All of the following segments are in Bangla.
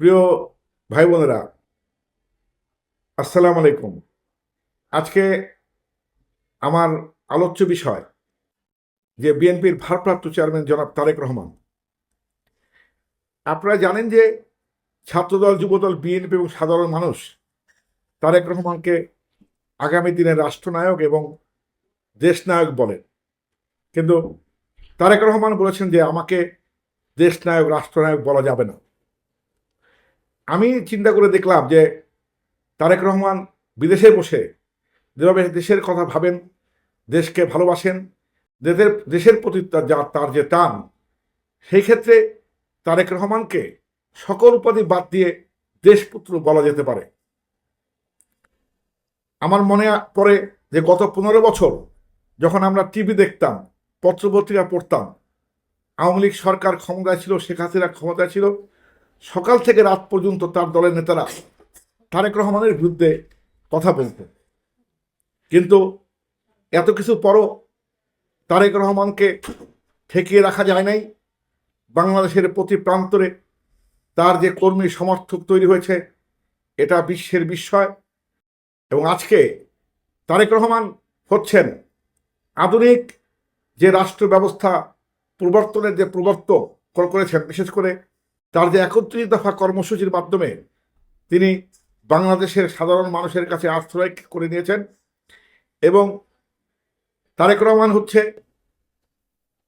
প্রিয় ভাই বোনেরা আসসালামু আলাইকুম। আজকে আমার আলোচ্য বিষয় যে বিএনপির ভারপ্রাপ্ত চেয়ারম্যান জনাব তারেক রহমান। আপনারা জানেন যে ছাত্রদল, যুবদল, বিএনপি এবং সাধারণ মানুষ তারেক রহমানকে আগামী দিনের রাষ্ট্রনায়ক এবং দেশনায়ক বলেন। কিন্তু তারেক রহমান বলেছেন যে আমাকে দেশনায়ক, রাষ্ট্রনায়ক বলা যাবে না। আমি চিন্তা করে দেখলাম যে তারেক রহমান বিদেশে বসে যেভাবে দেশের কথা ভাবেন, দেশকে ভালোবাসেন, দেশের দেশের প্রতি তার যা, তার যে টান, সেই ক্ষেত্রে তারেক রহমানকে সকল উপাধি বাদ দিয়ে দেশপুত্র বলা যেতে পারে। আমার মনে পড়ে যে গত পনেরো বছর যখন আমরা টিভি দেখতাম, পত্রপত্রিকা পড়তাম, আওয়ামী লীগ সরকার ক্ষমতায় ছিল, শেখ হাসিনা ক্ষমতায় ছিল সকাল থেকে রাত পর্যন্ত তার দলের নেতারা তারেক রহমানের বিরুদ্ধে কথা বলত। কিন্তু এত কিছু পরও তারেক রহমানকে ঠেকিয়ে রাখা যায় নাই। বাংলাদেশের প্রতি প্রান্তরে তার যে কর্মী সমর্থক তৈরি হয়েছে, এটা বিশ্বের বিস্ময়। এবং আজকে তারেক রহমান হচ্ছেন আধুনিক যে রাষ্ট্র ব্যবস্থা প্রবর্তনের যে প্রবর্তক করেছেন, বিশেষ করে তার যে একত্রিশ দফা কর্মসূচির মাধ্যমে তিনি বাংলাদেশের সাধারণ মানুষের কাছে আশ্রয় করে নিয়েছেন এবং তারেক রহমান হচ্ছে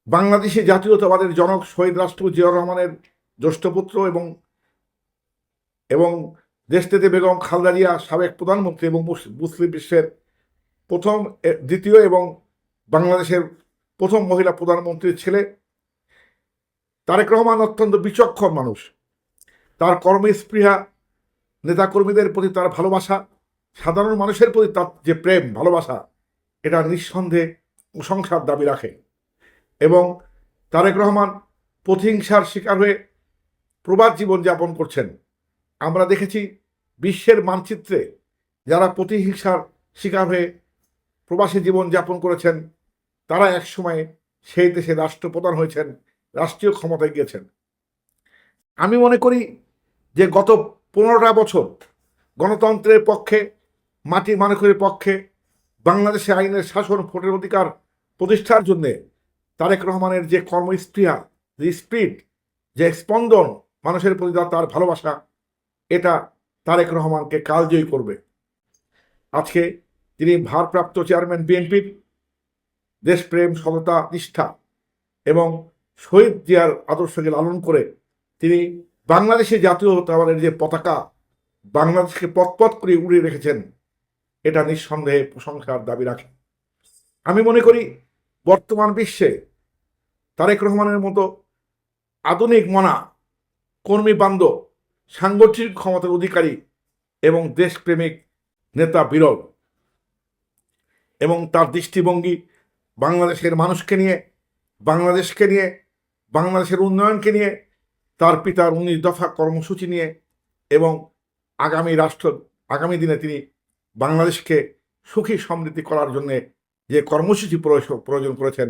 বাংলাদেশি জাতীয়তাবাদের জনক শহীদ রাষ্ট্র জিয়াউর রহমানের জ্যেষ্ঠপুত্র এবং এবং দেশনেত্রী বেগম খালদা জিয়া সাবেক প্রধানমন্ত্রী এবং মুসলিম বিশ্বের প্রথম দ্বিতীয় এবং বাংলাদেশের প্রথম মহিলা প্রধানমন্ত্রীর ছেলে। তারেক রহমান অত্যন্ত বিচক্ষণ মানুষ। তার কর্মস্পৃহা, নেতাকর্মীদের প্রতি তার ভালোবাসা, সাধারণ মানুষের প্রতি তার যে প্রেম, ভালোবাসা, এটা নিঃসন্দেহে প্রশংসার দাবি রাখে। এবং তারেক রহমান প্রতিহিংসার শিকার হয়ে প্রবাদ জীবনযাপন করছেন। আমরা দেখেছি বিশ্বের মানচিত্রে যারা প্রতিহিংসার শিকার হয়ে প্রবাসী জীবনযাপন করেছেন, তারা একসময় সেই দেশে রাষ্ট্রপ্রধান হয়েছেন রাষ্ট্রীয় ক্ষমতায় গিয়েছেন। আমি মনে করি যে গত পনেরোটা বছর গণতন্ত্রের পক্ষে মাটি মানুষের পক্ষে বাংলাদেশে আইনের শাসন, ভোটের অধিকার প্রতিষ্ঠার জন্যে তারেক রহমানের যে কর্মস্পৃহা, যে স্পিড, যে স্পন্দন মানুষের প্রতি তার- ভালোবাসা, এটা তারেক রহমানকে কালজয়ী করবে। আজকে তিনি ভারপ্রাপ্ত চেয়ারম্যান বিএনপির দেশপ্রেম, সততা, নিষ্ঠা এবং শহীদ জিয়ার আদর্শকে লালন করে তিনি বাংলাদেশে জাতীয়তাবাদের যে পতাকা বাংলাদেশকে পথপথ করে উড়িয়ে রেখেছেন, এটা নিঃসন্দেহে প্রশংসার দাবি রাখে। আমি মনে করি বর্তমান বিশ্বে তারেক রহমানের মতো আধুনিক মনা, কর্মী বান্ধব, সাংগঠনিক ক্ষমতার অধিকারী এবং দেশপ্রেমিক নেতা বিরল এবং তার দৃষ্টিভঙ্গি বাংলাদেশের মানুষকে নিয়ে, বাংলাদেশকে নিয়ে বাংলাদেশের উন্নয়নকে নিয়ে, তার পিতার উনিশ দফা কর্মসূচি নিয়ে এবং আগামী রাষ্ট্র, আগামী দিনে তিনি বাংলাদেশকে সুখী সমৃদ্ধি করার জন্যে যে কর্মসূচি প্রয়োজন করেছেন,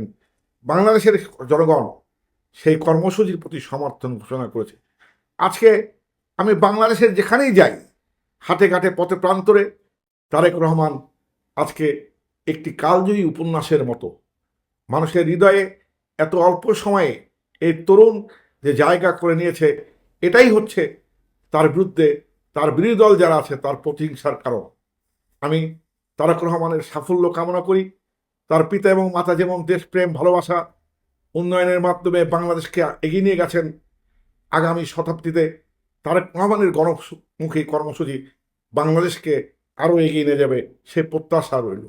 বাংলাদেশের জনগণ সেই কর্মসূচির প্রতি সমর্থন ঘোষণা করেছে। আজকে আমি বাংলাদেশের যেখানেই যাই, হাটে ঘাটে, পথে প্রান্তরে, তারেক রহমান আজকে একটি কালজয়ী উপন্যাসের মতো, মানুষের হৃদয়ে এত অল্প সময়ে এই তরুণ যে জায়গা করে নিয়েছে, এটাই হচ্ছে তার বিরুদ্ধে তার বিরোধী দল যারা আছে তার প্রতিহিংসার কারণ। আমি তারক রহমানের সাফল্য কামনা করি। তার পিতা এবং মাতা যেমন দেশপ্রেম, ভালোবাসা, উন্নয়নের মাধ্যমে বাংলাদেশকে এগিয়ে নিয়ে গেছেন, আগামী শতাব্দীতে তারেক রহমানের গণমুখী কর্মসূচি বাংলাদেশকে আরও এগিয়ে নিয়ে যাবে সে প্রত্যাশা রইল।